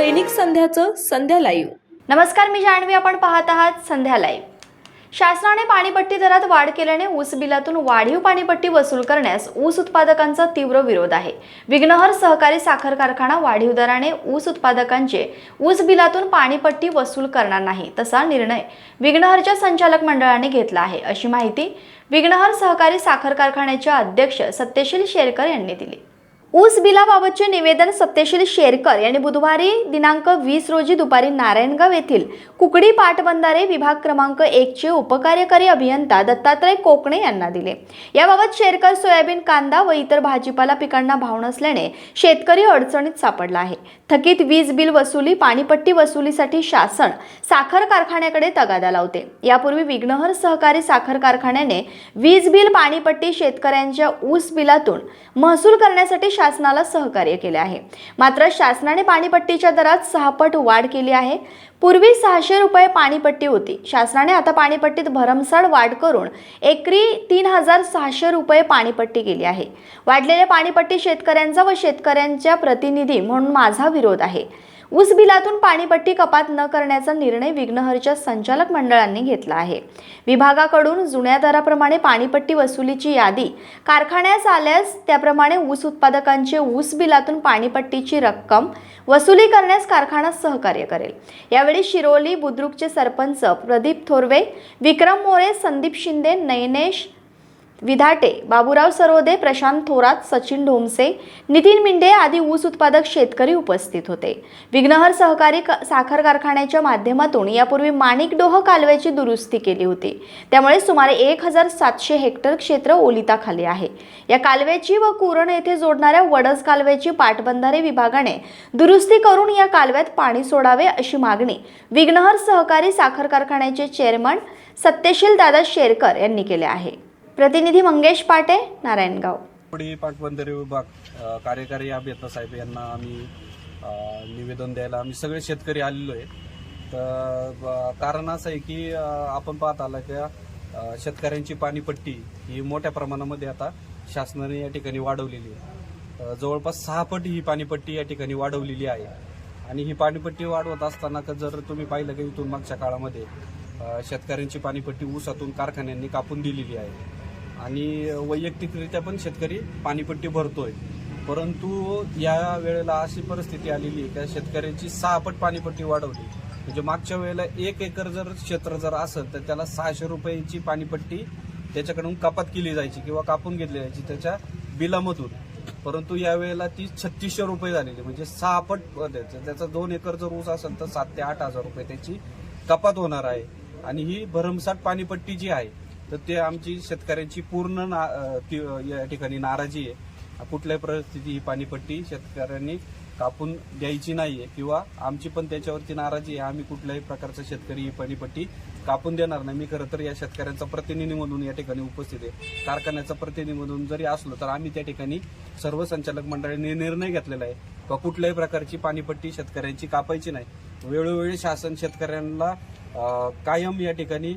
दैनिक संध्याचं संध्या live. नमस्कार मी जाणवी आपण पाहत आहात संध्या लाईव्ह. शासनाने पाणीपट्टी दरात वाढ केल्याने ऊस बिलातून वाढीव पाणीपट्टी वसूल करण्यास ऊस उत्पादकांचा तीव्र विरोध आहे. विघ्नहर सहकारी साखर कारखाना वाढीव दराने ऊस उत्पादकांचे ऊस बिलातून पाणीपट्टी वसूल करणार नाही तसा निर्णय विघ्नहरच्या संचालक मंडळाने घेतला आहे अशी माहिती विघ्नहर सहकारी साखर कारखान्याचे अध्यक्ष सत्यशील शेरकर यांनी दिली. ऊस बिलाबाबतचे निवेदन सत्यशील शेरकर यांनी बुधवारी दिनांक वीस रोजी दुपारी नारायणगाव येथील कुकडी पाटबंधारे विभाग क्रमांक एकचे उपकार्यकारी अभियंता दत्तात्रय कोकणे यांना दिले. याबाबत शेरकर सोयाबीन कांदा व इतर भाजीपाला पिकांना भाव नसल्याने शेतकरी अडचणीत सापडला आहे. थकीत वीज बिल वसुली पाणीपट्टी वसुलीसाठी शासन साखर कारखान्याकडे तगादा लावते. यापूर्वी विघ्नहर सहकारी साखर कारखान्याने वीज बिल पाणीपट्टी शेतकऱ्यांच्या ऊस बिलातून महसूल करण्यासाठी शासनाला सहकार्य केले आहे. मात्र शासनाने पाणीपट्टीच्या दरात सहापट वाढ केली आहे. पूर्वी सहाशे रुपये पाणीपट्टी होती. शासनाने आता पाणीपट्टीत भरमसाठ वाढ करून एकरी तीन हजार सहाशे रुपये पाणीपट्टी केली आहे. वाढलेल्या पाणीपट्टी शेतकऱ्यांचा व शेतकऱ्यांच्या प्रतिनिधी म्हणून माझा विरोध आहे. ऊस बिलातून पाणीपट्टी कपात न करण्याचा निर्णय विघ्नहरच्या संचालक मंडळांनी घेतला आहे. विभागाकडून जुन्या दराप्रमाणे पाणीपट्टी वसुलीची यादी कारखान्यास आल्यास त्याप्रमाणे ऊस उत्पादकांचे ऊस बिलातून पाणीपट्टीची रक्कम वसुली करण्यास कारखाना सहकार्य करेल. यावेळी शिरोली बुद्रुकचे सरपंच प्रदीप थोरवे विक्रम मोरे संदीप शिंदे नयनेश विधाटे बाबूराव सरोदे प्रशांत थोरात सचिन ढोमसे नितीन मिंडे आदी ऊस उत्पादक शेतकरी उपस्थित होते. विघ्नहर सहकारी क- साखर कारखान्याच्या माध्यमातून यापूर्वी माणिकडोह कालव्याची दुरुस्ती केली होती. त्यामुळे सुमारे एक हजार सातशे हेक्टर क्षेत्र ओलिताखाली आहे. या कालव्याची व कुरण येथे जोडणाऱ्या वडस कालव्याची पाटबंधारे विभागाने दुरुस्ती करून या कालव्यात पाणी सोडावे अशी मागणी विघ्नहर सहकारी साखर कारखान्याचे चेअरमन सत्यशील दादा शेरकर यांनी केले आहे. प्रतिनिधी मंगेश पाटे नारायणगाव. पुढे पाटबंधारे विभाग कार्यकारी अभियंता साहेब यांना आम्ही निवेदन द्यायला आम्ही सगळे शेतकरी आलेलो आहे. तर कारण असं आहे की आपण पाहत आला की शेतकऱ्यांची पाणीपट्टी ही मोठ्या प्रमाणामध्ये आता शासनाने या ठिकाणी वाढवलेली आहे. जवळपास सहा पट ही पाणीपट्टी या ठिकाणी वाढवलेली आहे. आणि ही पाणीपट्टी वाढवत असताना का जर तुम्ही पाहिलं की इथून मागच्या काळामध्ये शेतकऱ्यांची पाणीपट्टी ऊसातून कारखान्यांनी कापून दिलेली आहे. आणि वैयक्तिकरित्या पण शेतकरी पाणीपट्टी भरतोय. परंतु या वेळेला अशी परिस्थिती आलेली आहे का शेतकऱ्यांची सहा पट पाणीपट्टी वाढवली. म्हणजे मागच्या वेळेला एक एकर जर क्षेत्र जर असेल तर त्याला सहाशे रुपयाची पाणीपट्टी त्याच्याकडून कपात केली जायची किंवा कापून घेतली जायची त्याच्या बिलामधून. परंतु यावेळेला ती छत्तीसशे रुपये झालेली. म्हणजे सहापट त्याचा दोन एकर जर ऊस असेल तर सात ते आठ हजार रुपये त्याची कपात होणार आहे. आणि ही भरमसाठ पाणीपट्टी जी आहे तर ते आमची शेतकऱ्यांची पूर्ण ना ती- या ठिकाणी नाराजी आहे. कुठल्याही परिस्थिती ही पाणीपट्टी शेतकऱ्यांनी कापून द्यायची नाहीये किंवा आमची पण त्याच्यावरती नाराजी आहे. आम्ही कुठल्याही प्रकारचं शेतकरी ही पाणीपट्टी कापून देणार नाही. मी खरं तर या शेतकऱ्यांचा प्रतिनिधी म्हणून या ठिकाणी उपस्थित आहे. कारखान्याचा प्रतिनिधी म्हणून जरी असलो तर आम्ही त्या ठिकाणी सर्व संचालक मंडळाने निर्णय घेतलेला आहे. का कुठल्याही प्रकारची पाणीपट्टी शेतकऱ्यांची कापायची नाही. वेळोवेळी शासन शेतकऱ्यांना कायम या ठिकाणी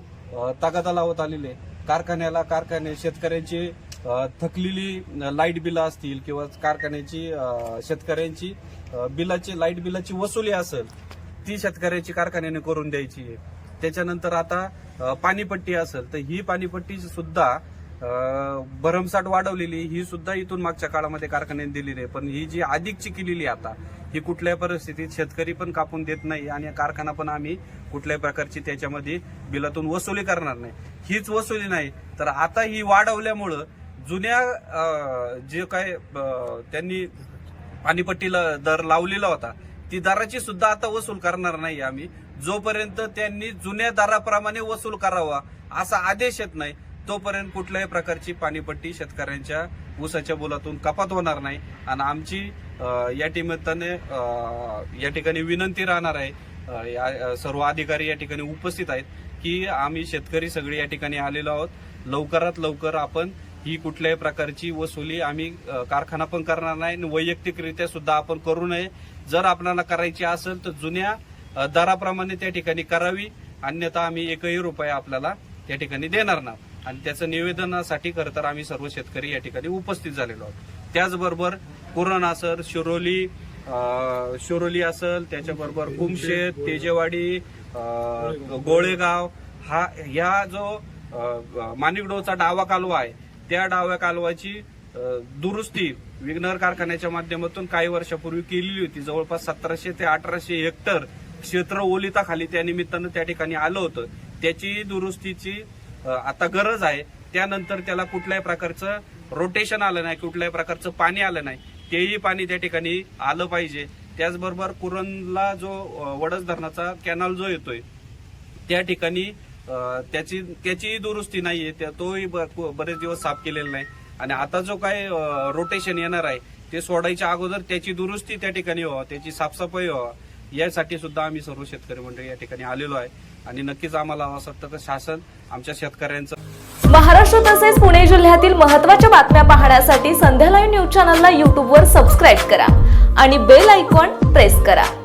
तगादा लावत आलेले कारखान्याला कारखाने शेतकऱ्यांची थकलेली लाइट बिलं असतील किंवा कारखान्याची शेतकऱ्यांची बिलाची लाइट बिलाची वसुली असेल ती शेतकऱ्याची कारखान्याने करून द्यायची आहे. त्याच्यानंतर आता पाणीपट्टी असेल तर ही पाणीपट्टी सुद्धा भरमसाठ वाढवलेली ही सुद्धा इथून मागच्या काळामध्ये कारखान्याने दिलेली आहे. पण ही जी अधिकची केलेली आहे आता ही कुठल्याही परिस्थितीत शेतकरी पण कापून देत नाही आणि कारखाना पण आम्ही कुठल्याही प्रकारची त्याच्यामध्ये बिलातून वसुली करणार नाही. हीच वसुली नाही तर आता ही वाढवल्यामुळं जुन्या जे काय त्यांनी पाणीपट्टीला दर लावलेला होता ती दराची सुद्धा आता वसूल करणार नाही आम्ही. जोपर्यंत त्यांनी जुन्या दराप्रमाणे वसूल करावा असा आदेश येत नाही तोपर्यंत कुठल्याही प्रकारची पाणीपट्टी शेतकऱ्यांच्या ऊसाच्या बोलातून कपात होणार नाही. आणि आमची या निमित्ताने या ठिकाणी विनंती राहणार आहे या- सर्व अधिकारी या ठिकाणी उपस्थित आहेत की आम्ही शेतकरी सगळे या ठिकाणी आलेलो आहोत. लवकरात लवकर आपण ही कुठल्याही प्रकारची वसुली आम्ही कारखाना पण करणार नाही आणि वैयक्तिकरित्या सुद्धा आपण करू नये. जर आपल्याला करायची असेल तर जुन्या दराप्रमाणे त्या ठिकाणी करावी. अन्यथा आम्ही एकही रुपया आपल्याला त्या ठिकाणी देणार नाही. आणि त्याचं निवेदनासाठी खरं तर आम्ही सर्व शेतकरी या ठिकाणी उपस्थित झालेलो आहोत. त्याचबरोबर कोरोना असर शिरोली शिरोली असल त्याच्याबरोबर कुमशेत तेजेवाडी गोळेगाव हा ह्या जो मानिकडोचा माणिकडोचा डावा कालवा आहे त्या डाव्या कालवाची दुरुस्ती विघ्नर कारखान्याच्या माध्यमातून काही वर्षापूर्वी केलेली होती. जवळपास सतराशे ते अठराशे हेक्टर क्षेत्र ओलिताखाली त्या निमित्तानं त्या ठिकाणी आलं होतं. त्याची दुरुस्तीची आता गरज आहे. त्यानंतर त्याला कुठल्याही प्रकारचं रोटेशन आलं नाही कुठल्याही प्रकारचं पाणी आलं नाही. तेही पाणी त्या ठिकाणी आलं पाहिजे. त्याचबरोबर कुरणला जो वडस धरणाचा कॅनल जो येतोय त्या ठिकाणी त्याची त्याचीही दुरुस्ती नाहीये. त्या तोही ब- बरेच दिवस साफ केलेला नाही. आणि आता जो काय रोटेशन येणार आहे ते सोडायच्या अगोदर त्याची दुरुस्ती त्या ठिकाणी व्हावा त्याची साफसफाई व्हावा. यासाठी सुद्धा आम्ही सर्व शेतकरी मंडळी या ठिकाणी आलेलो आहे. आणि नक्कीच आम्हाला असं वाटतं तर शासन आमच्या शेतकऱ्यांचं महाराष्ट्र तसेच पुणे जिल्ह्यातील महत्त्वाच्या बातम्या पाहण्यासाठी संध्या लाईव्ह न्यूज चॅनलला यूट्यूबवर सबस्क्राईब करा आणि बेल आयकॉन प्रेस करा.